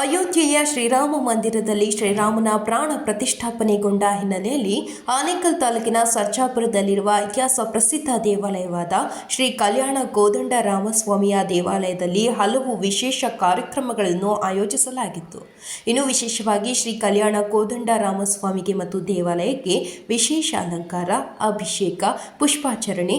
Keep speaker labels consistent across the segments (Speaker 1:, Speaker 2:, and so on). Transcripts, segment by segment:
Speaker 1: ಅಯೋಧ್ಯೆಯ ಶ್ರೀರಾಮ ಮಂದಿರದಲ್ಲಿ ಶ್ರೀರಾಮನ ಪ್ರಾಣ ಪ್ರತಿಷ್ಠಾಪನೆಗೊಂಡ ಹಿನ್ನೆಲೆಯಲ್ಲಿ ಆನೇಕಲ್ ತಾಲೂಕಿನ ಸರ್ಜಾಪುರದಲ್ಲಿರುವ ಇತಿಹಾಸ ಪ್ರಸಿದ್ಧ ದೇವಾಲಯವಾದ ಶ್ರೀ ಕಲ್ಯಾಣ ಗೋದಂಡ ರಾಮಸ್ವಾಮಿಯ ದೇವಾಲಯದಲ್ಲಿ ಹಲವು ವಿಶೇಷ ಕಾರ್ಯಕ್ರಮಗಳನ್ನು ಆಯೋಜಿಸಲಾಗಿತ್ತು. ಇನ್ನು ವಿಶೇಷವಾಗಿ ಶ್ರೀ ಕಲ್ಯಾಣ ಕೋದಂಡ ರಾಮಸ್ವಾಮಿಗೆ ಮತ್ತು ದೇವಾಲಯಕ್ಕೆ ವಿಶೇಷ ಅಲಂಕಾರ, ಅಭಿಷೇಕ, ಪುಷ್ಪಾಚರಣೆ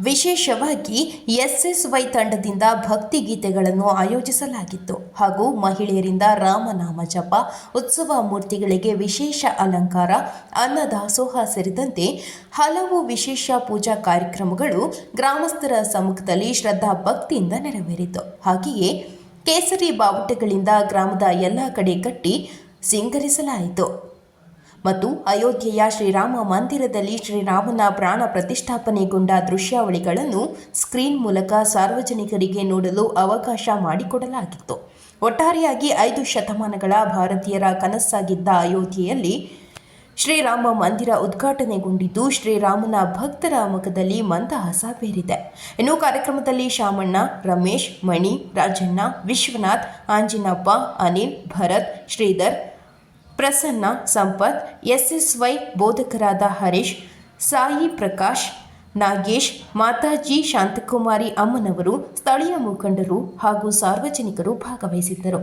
Speaker 1: ವಿಶೇಷವಾಗಿ ಎಸ್ಎಸ್ವೈ ತಂಡದಿಂದ ಭಕ್ತಿ ಗೀತೆಗಳನ್ನು ಆಯೋಜಿಸಲಾಗಿತ್ತು. ಹಾಗೂ ಮಹಿಳೆಯರಿಂದ ರಾಮನಾಮ ಜಪ, ಉತ್ಸವ ಮೂರ್ತಿಗಳಿಗೆ ವಿಶೇಷ ಅಲಂಕಾರ, ಅನ್ನದಾಸೋಹ ಸೇರಿದಂತೆ ಹಲವು ವಿಶೇಷ ಪೂಜಾ ಕಾರ್ಯಕ್ರಮಗಳು ಗ್ರಾಮಸ್ಥರ ಸಮ್ಮುಖದಲ್ಲಿ ಶ್ರದ್ಧಾ ಭಕ್ತಿಯಿಂದ ನೆರವೇರಿತು. ಹಾಗೆಯೇ ಕೇಸರಿ ಬಾವುಟಗಳಿಂದ ಗ್ರಾಮದ ಎಲ್ಲ ಕಡೆ ಕಟ್ಟಿ ಸಿಂಗರಿಸಲಾಯಿತು. ಮತ್ತು ಅಯೋಧ್ಯೆಯ ಶ್ರೀರಾಮ ಮಂದಿರದಲ್ಲಿ ಶ್ರೀರಾಮನ ಪ್ರಾಣ ಪ್ರತಿಷ್ಠಾಪನೆಗೊಂಡ ದೃಶ್ಯಾವಳಿಗಳನ್ನು ಸ್ಕ್ರೀನ್ ಮೂಲಕ ಸಾರ್ವಜನಿಕರಿಗೆ ನೋಡಲು ಅವಕಾಶ ಮಾಡಿಕೊಡಲಾಗಿತ್ತು. ಒಟ್ಟಾರೆಯಾಗಿ ಐದು ಶತಮಾನಗಳ ಭಾರತೀಯರ ಕನಸಾಗಿದ್ದ ಅಯೋಧ್ಯೆಯಲ್ಲಿ ಶ್ರೀರಾಮ ಮಂದಿರ ಉದ್ಘಾಟನೆಗೊಂಡಿದ್ದು, ಶ್ರೀರಾಮನ ಭಕ್ತರ ಮುಖದಲ್ಲಿ ಮಂದಹಾಸ ಬೇರಿದೆ. ಇನ್ನು ಕಾರ್ಯಕ್ರಮದಲ್ಲಿ ಶಾಮಣ್ಣ ರಮೇಶ್, ಮಣಿ, ರಾಜಣ್ಣ, ವಿಶ್ವನಾಥ್, ಆಂಜಿನಪ್ಪ, ಅನಿಲ್, ಭರತ್, ಶ್ರೀಧರ್ ಪ್ರಸನ್ನ ಸಂಪತ್, ಎಸ್ಎಸ್ವೈ ಬೋಧಕರಾದ ಹರೀಶ್, ಸಾಯಿ ಪ್ರಕಾಶ್, ನಾಗೇಶ್, ಮಾತಾಜಿ ಶಾಂತಕುಮಾರಿ ಅಮ್ಮನವರು ಸ್ಥಳೀಯ ಮುಖಂಡರು ಹಾಗೂ ಸಾರ್ವಜನಿಕರು ಭಾಗವಹಿಸಿದ್ದರು.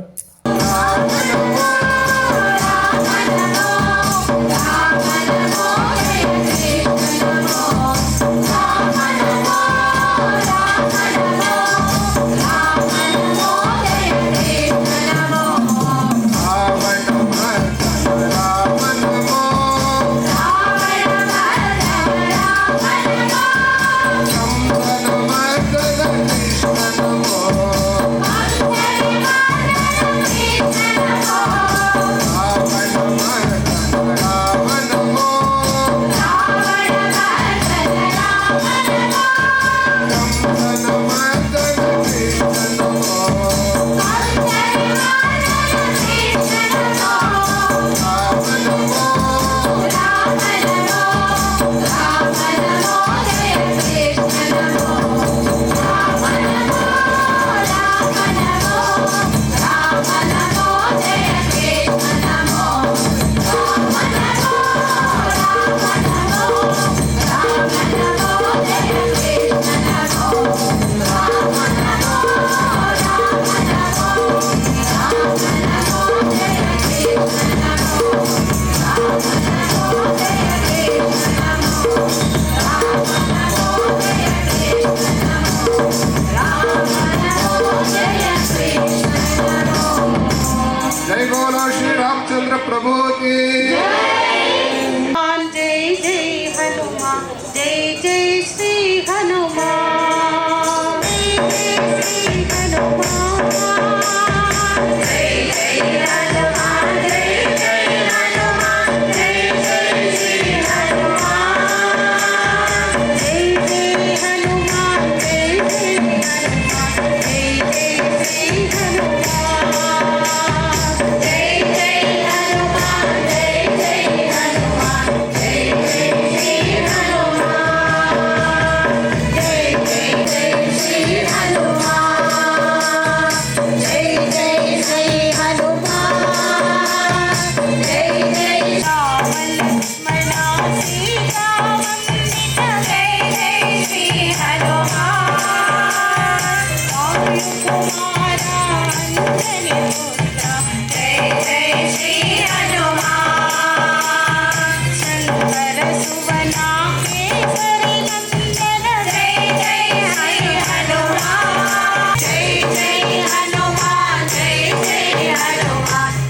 Speaker 2: Bye.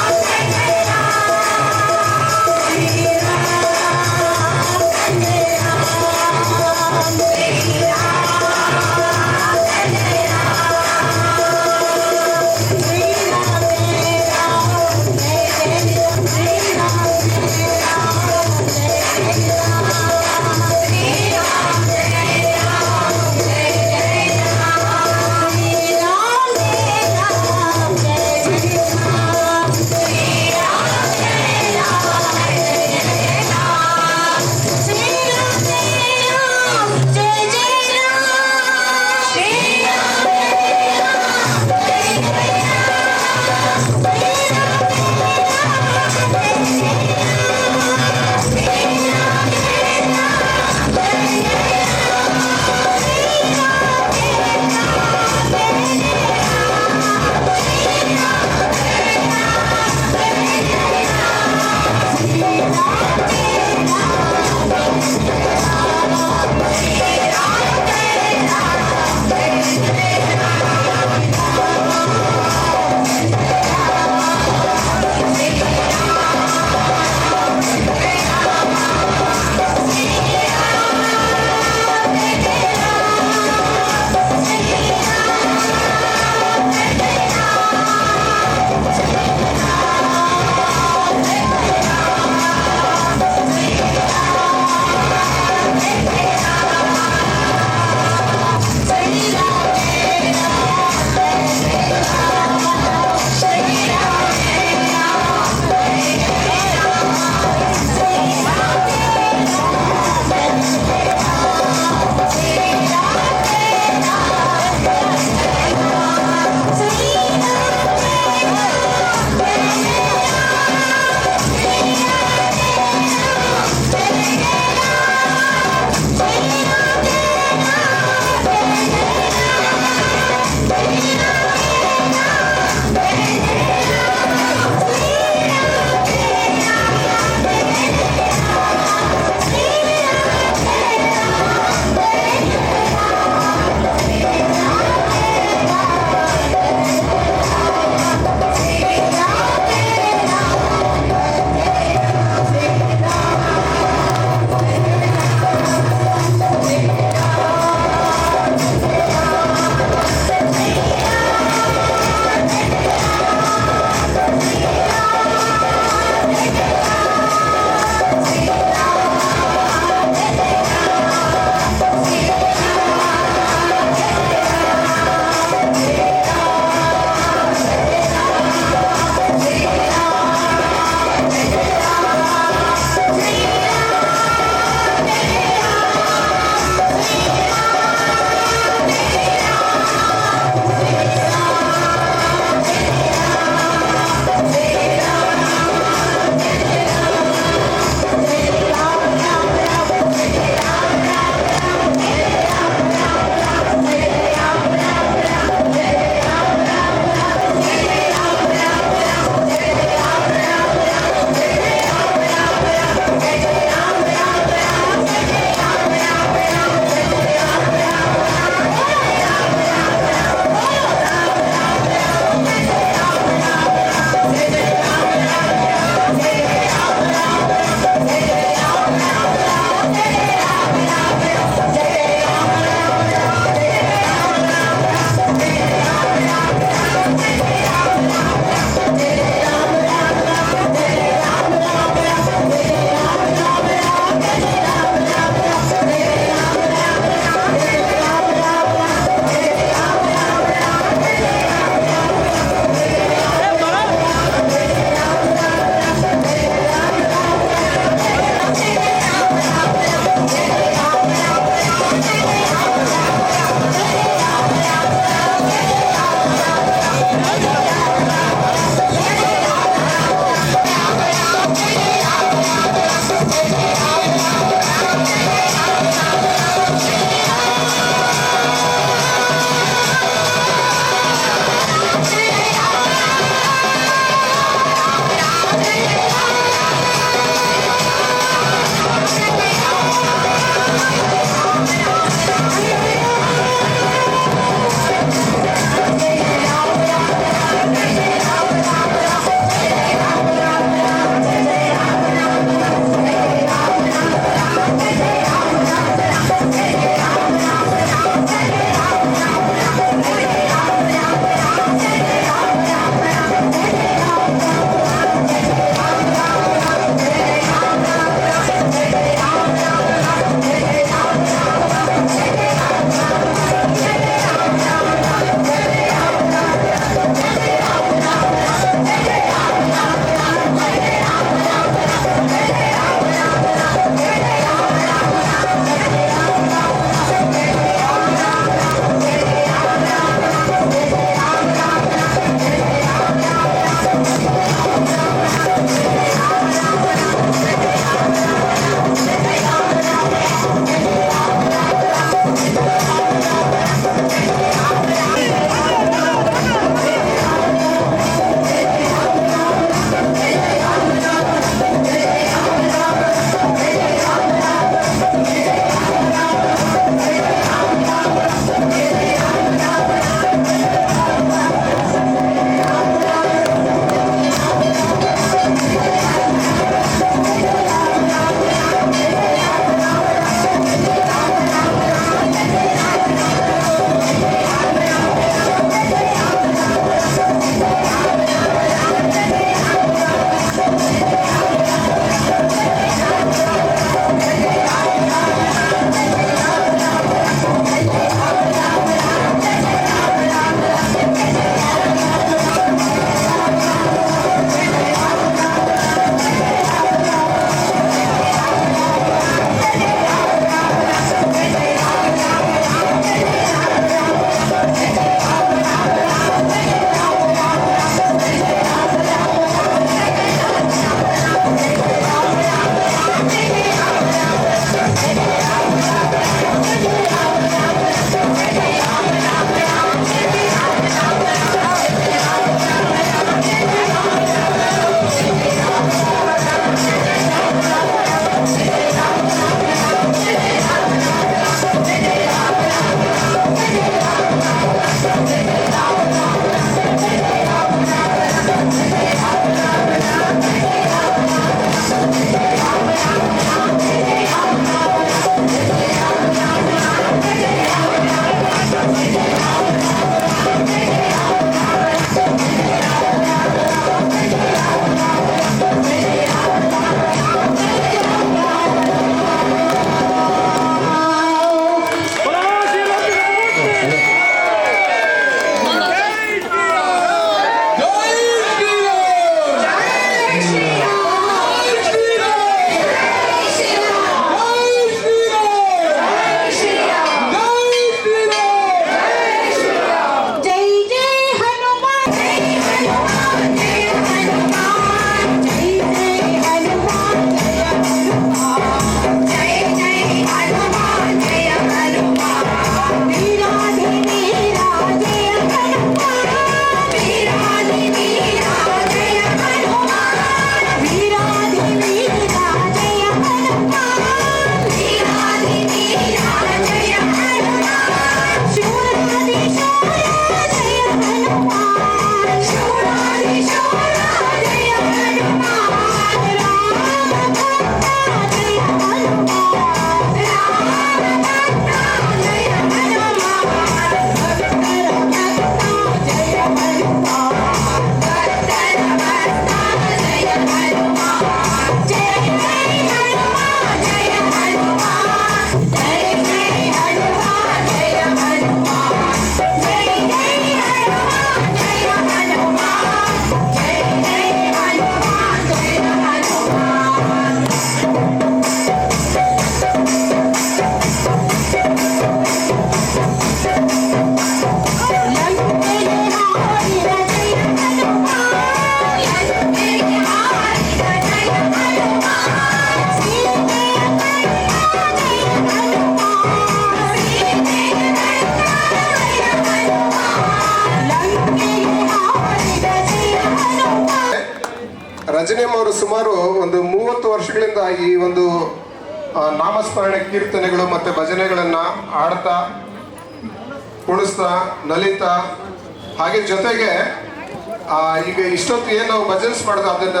Speaker 2: ಭಜನ್ಸ್ ಮಾಡಿದ ಅದನ್ನ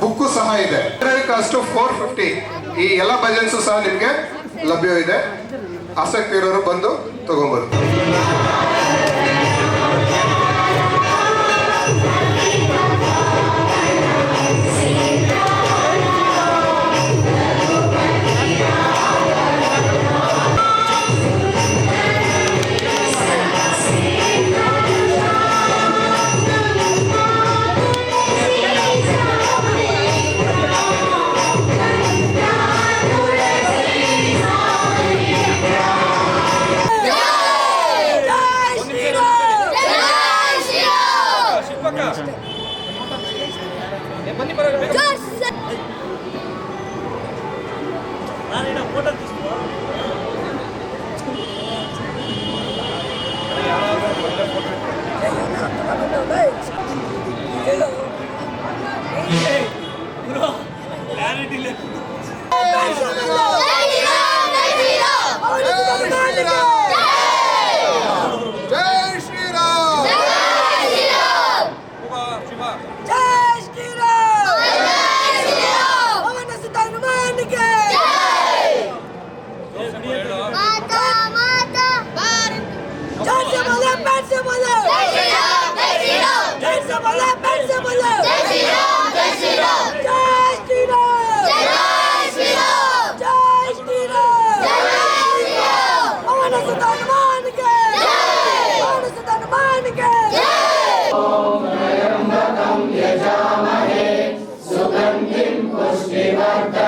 Speaker 2: ಬುಕ್ಕು ಸಹ ಇದೆ. ಕಾಸ್ಟ್ ಫೋರ್ ಫಿಫ್ಟಿ ಈ ಎಲ್ಲ ಭಜನ್ಸ್ ಸಹ ನಿಮಗೆ ಲಭ್ಯವಿದೆ. ಇದೆ ಆಸಕ್ತಿ ಇರೋರು ಬಂದು
Speaker 3: ತಗೊಂಡ್ಬರ್ತಾರೆ Devarta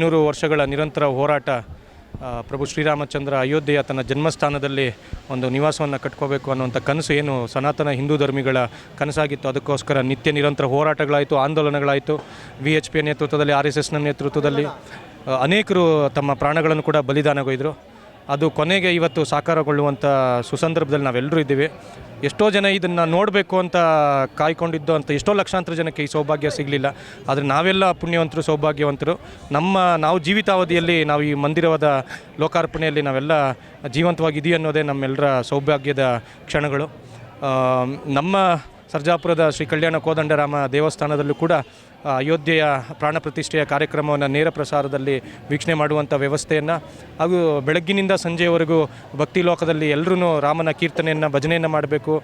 Speaker 4: ಐನೂರು ವರ್ಷಗಳ ನಿರಂತರ ಹೋರಾಟ ಪ್ರಭು ಶ್ರೀರಾಮಚಂದ್ರ ಅಯೋಧ್ಯೆಯ ತನ್ನ ಜನ್ಮಸ್ಥಾನದಲ್ಲಿ ಒಂದು ನಿವಾಸವನ್ನು ಕಟ್ಕೋಬೇಕು ಅನ್ನುವಂಥ ಕನಸು ಏನು ಸನಾತನ ಹಿಂದೂ ಧರ್ಮಿಗಳ ಕನಸಾಗಿತ್ತು. ಅದಕ್ಕೋಸ್ಕರ ನಿತ್ಯ ನಿರಂತರ ಹೋರಾಟಗಳಾಯಿತು, ಆಂದೋಲನಗಳಾಯಿತು. ವಿ ಎಚ್ ಪಿ ನೇತೃತ್ವದಲ್ಲಿ ಆರ್ ಎಸ್ ಎಸ್ನ ನೇತೃತ್ವದಲ್ಲಿ ಅನೇಕರು ತಮ್ಮ ಪ್ರಾಣಗಳನ್ನು ಕೂಡ ಬಲಿದಾನಗೊಯ್ದರು. ಅದು ಕೊನೆಗೆ ಇವತ್ತು ಸಾಕಾರಗೊಳ್ಳುವಂಥ ಸುಸಂದರ್ಭದಲ್ಲಿ ನಾವೆಲ್ಲರೂ ಇದ್ದೀವಿ. ಎಷ್ಟೋ ಜನ ಇದನ್ನು ನೋಡಬೇಕು ಅಂತ ಕಾಯ್ಕೊಂಡಿದ್ದು ಅಂತ ಎಷ್ಟೋ ಲಕ್ಷಾಂತರ ಜನಕ್ಕೆ ಈ ಸೌಭಾಗ್ಯ ಸಿಗಲಿಲ್ಲ. ಆದರೆ ನಾವೆಲ್ಲ ಪುಣ್ಯವಂತರು, ಸೌಭಾಗ್ಯವಂತರು. ನಮ್ಮ ನಾವು ಜೀವಿತಾವಧಿಯಲ್ಲಿ ನಾವು ಈ ಮಂದಿರವಾದ ಲೋಕಾರ್ಪಣೆಯಲ್ಲಿ ನಾವೆಲ್ಲ ಜೀವಂತವಾಗಿದ್ದೀವಿ ಅನ್ನೋದೇ ನಮ್ಮೆಲ್ಲರ ಸೌಭಾಗ್ಯದ ಕ್ಷಣಗಳು. ನಮ್ಮ ಸರ್ಜಾಪುರದ ಶ್ರೀ ಕಲ್ಯಾಣ ಕೋದಂಡರಾಮ ದೇವಸ್ಥಾನದಲ್ಲೂ ಕೂಡ ಅಯೋಧ್ಯೆಯ ಪ್ರಾಣ ಪ್ರತಿಷ್ಠೆಯ ಕಾರ್ಯಕ್ರಮವನ್ನು ನೇರ ಪ್ರಸಾರದಲ್ಲಿ ವೀಕ್ಷಣೆ ಮಾಡುವಂಥ ವ್ಯವಸ್ಥೆಯನ್ನು ಹಾಗೂ ಬೆಳಗ್ಗಿನಿಂದ ಸಂಜೆಯವರೆಗೂ ಭಕ್ತಿ ಲೋಕದಲ್ಲಿ ಎಲ್ಲರೂ ರಾಮನ ಕೀರ್ತನೆಯನ್ನು, ಭಜನೆಯನ್ನು ಮಾಡಬೇಕು.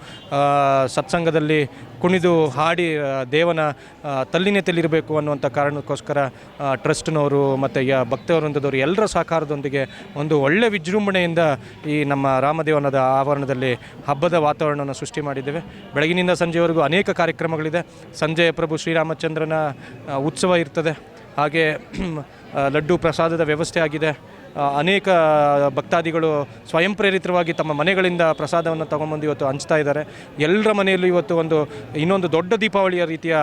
Speaker 4: ಸತ್ಸಂಗದಲ್ಲಿ ಕುಣಿದು ಹಾಡಿ ದೇವನ ತಲ್ಲಿನೇ ತಲ್ಲಿನತೆಯಲ್ಲಿರಬೇಕು ಅನ್ನುವಂಥ ಕಾರಣಕ್ಕೋಸ್ಕರ ಟ್ರಸ್ಟ್ನವರು ಮತ್ತು ಯ, ಭಕ್ತವೃಂದದವರು ಎಲ್ಲರ ಸಹಕಾರದೊಂದಿಗೆ ಒಂದು ಒಳ್ಳೆಯ ವಿಜೃಂಭಣೆಯಿಂದ ಈ ನಮ್ಮ ರಾಮದೇವನದ ಆವರಣದಲ್ಲಿ ಹಬ್ಬದ ವಾತಾವರಣವನ್ನು ಸೃಷ್ಟಿ ಮಾಡಿದ್ದೇವೆ. ಬೆಳಗಿನಿಂದ ಸಂಜೆವರೆಗೂ ಅನೇಕ ಕಾರ್ಯಕ್ರಮಗಳಿದೆ. ಸಂಜೆ ಪ್ರಭು ಶ್ರೀರಾಮಚಂದ್ರನ ಉತ್ಸವ ಇರ್ತದೆ. ಹಾಗೆ ಲಡ್ಡು ಪ್ರಸಾದದ ವ್ಯವಸ್ಥೆ ಆಗಿದೆ. ಅನೇಕ ಭಕ್ತಾದಿಗಳು ಸ್ವಯಂ ಪ್ರೇರಿತವಾಗಿ ತಮ್ಮ ಮನೆಗಳಿಂದ ಪ್ರಸಾದವನ್ನು ತಗೊಂಬಂದು ಇವತ್ತು ಹಂಚ್ತಾ ಇದ್ದಾರೆ. ಎಲ್ಲರ ಮನೆಯಲ್ಲೂ ಇವತ್ತು ಒಂದು, ಇನ್ನೊಂದು ದೊಡ್ಡ ದೀಪಾವಳಿಯ ರೀತಿಯ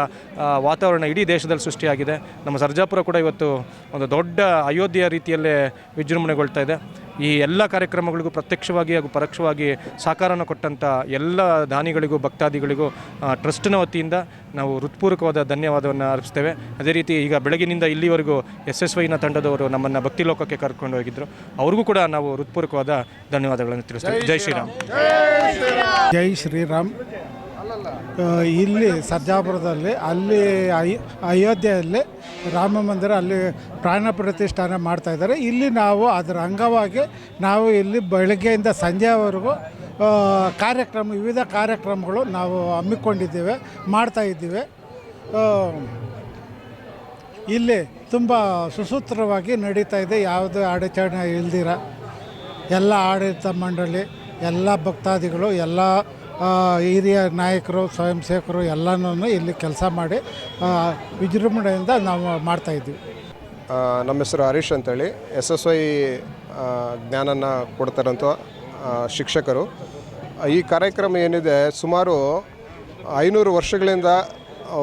Speaker 4: ವಾತಾವರಣ ಇಡೀ ದೇಶದಲ್ಲಿ ಸೃಷ್ಟಿಯಾಗಿದೆ. ನಮ್ಮ ಸರ್ಜಾಪುರ ಕೂಡ ಇವತ್ತು ಒಂದು ದೊಡ್ಡ ಅಯೋಧ್ಯೆಯ ರೀತಿಯಲ್ಲೇ ವಿಜೃಂಭಣೆಗೊಳ್ತಾ ಇದೆ. ಈ ಎಲ್ಲ ಕಾರ್ಯಕ್ರಮಗಳಿಗೂ ಪ್ರತ್ಯಕ್ಷವಾಗಿ ಹಾಗೂ ಪರೋಕ್ಷವಾಗಿ ಸಹಕಾರನ ಕೊಟ್ಟಂಥ ಎಲ್ಲ ದಾನಿಗಳಿಗೂ ಭಕ್ತಾದಿಗಳಿಗೂ ಟ್ರಸ್ಟ್ನ ವತಿಯಿಂದ ನಾವು ಹೃತ್ಪೂರ್ವಕವಾದ ಧನ್ಯವಾದವನ್ನು ಅರ್ಪಿಸ್ತೇವೆ. ಅದೇ ರೀತಿ ಈಗ ಬೆಳಗಿನಿಂದ ಇಲ್ಲಿವರೆಗೂ ಎಸ್ ಎಸ್ ವೈನ ತಂಡದವರು ನಮ್ಮನ್ನು ಭಕ್ತಿ ಲೋಕಕ್ಕೆ ಕರ್ಕೊಂಡು ಹೋಗಿದ್ದರು ಅವ್ರಿಗೂ ಕೂಡ ನಾವು ಹೃತ್ಪೂರ್ವಕವಾದ ಧನ್ಯವಾದಗಳನ್ನು ತಿಳಿಸ್ತೇವೆ. ಜೈ ಶ್ರೀರಾಮ್.
Speaker 5: ಜೈ ಶ್ರೀರಾಮ್. ಇಲ್ಲಿ ಸರ್ಜಾಪುರದಲ್ಲಿ, ಅಲ್ಲಿ ಅಯ್ ಅಯೋಧ್ಯೆಯಲ್ಲಿ ರಾಮ ಮಂದಿರ ಅಲ್ಲಿ ಪ್ರಾಣ ಪ್ರತಿಷ್ಠಾನ ಮಾಡ್ತಾ ಇದ್ದಾರೆ. ಇಲ್ಲಿ ನಾವು ಅದರ ಅಂಗವಾಗಿ ನಾವು ಇಲ್ಲಿ ಬೆಳಗ್ಗೆಯಿಂದ ಸಂಜೆವರೆಗೂ ಕಾರ್ಯಕ್ರಮ, ವಿವಿಧ ಕಾರ್ಯಕ್ರಮಗಳು ನಾವು ಹಮ್ಮಿಕೊಂಡಿದ್ದೇವೆ, ಮಾಡ್ತಾ ಇದ್ದೀವಿ. ಇಲ್ಲಿ ತುಂಬ ಸುಸೂತ್ರವಾಗಿ ನಡೀತಾ ಇದೆ. ಯಾವುದೇ ಅಡಚಣೆ ಇಲ್ದಿರ. ಎಲ್ಲ ಆಡಳಿತ ಮಂಡಳಿ, ಎಲ್ಲ ಭಕ್ತಾದಿಗಳು, ಎಲ್ಲ ಹಿರಿಯ ನಾಯಕರು ಸ್ವಯಂ ಸೇವಕರು ಎಲ್ಲನೂ ಇಲ್ಲಿ ಕೆಲಸ ಮಾಡಿ ವಿಜೃಂಭಣೆಯಿಂದ ನಾವು
Speaker 2: ಮಾಡ್ತಾಯಿದ್ವಿ ನಮ್ಮ ಹೆಸರು ಹರೀಶ್ ಅಂತೇಳಿ. ಎಸ್ ಎಸ್ ವೈ ಜ್ಞಾನನ ಕೊಡ್ತಾರಂಥ ಶಿಕ್ಷಕರು. ಈ ಕಾರ್ಯಕ್ರಮ ಏನಿದೆ, ಸುಮಾರು ಐನೂರು ವರ್ಷಗಳಿಂದ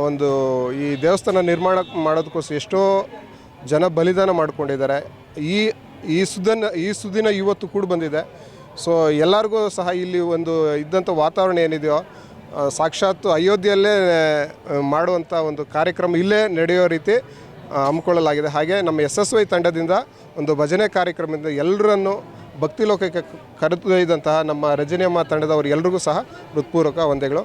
Speaker 2: ಒಂದು ಈ ದೇವಸ್ಥಾನ ನಿರ್ಮಾಣ ಮಾಡೋದಕ್ಕೋಸ್ಕರ ಎಷ್ಟೋ ಜನ ಬಲಿದಾನ ಮಾಡ್ಕೊಂಡಿದ್ದಾರೆ. ಈ ಈ ಸುದನ ಈ ಸುದಿನ ಇವತ್ತು ಕೂಡ ಬಂದಿದೆ. ಸೊ ಎಲ್ಲರಿಗೂ ಸಹ ಇಲ್ಲಿ ಒಂದು ಇದ್ದಂಥ ವಾತಾವರಣ ಏನಿದೆಯೋ ಸಾಕ್ಷಾತ್ ಅಯೋಧ್ಯೆಯಲ್ಲೇ ಮಾಡುವಂಥ ಒಂದು ಕಾರ್ಯಕ್ರಮ ಇಲ್ಲೇ ನಡೆಯೋ ರೀತಿ ಹಮ್ಮಿಕೊಳ್ಳಲಾಗಿದೆ. ಹಾಗೆ ನಮ್ಮ ಎಸ್ ಎಸ್ ವೈ ತಂಡದಿಂದ ಒಂದು ಭಜನೆ ಕಾರ್ಯಕ್ರಮದಿಂದ ಎಲ್ಲರನ್ನು ಭಕ್ತಿ ಲೋಕಕ್ಕೆ ಕರೆದೊಯ್ದಂತಹ ನಮ್ಮ ರಜನಿಯಮ್ಮ ತಂಡದವರು ಎಲ್ರಿಗೂ ಸಹ ಹೃತ್ಪೂರ್ವಕ ವಂದೆಗಳು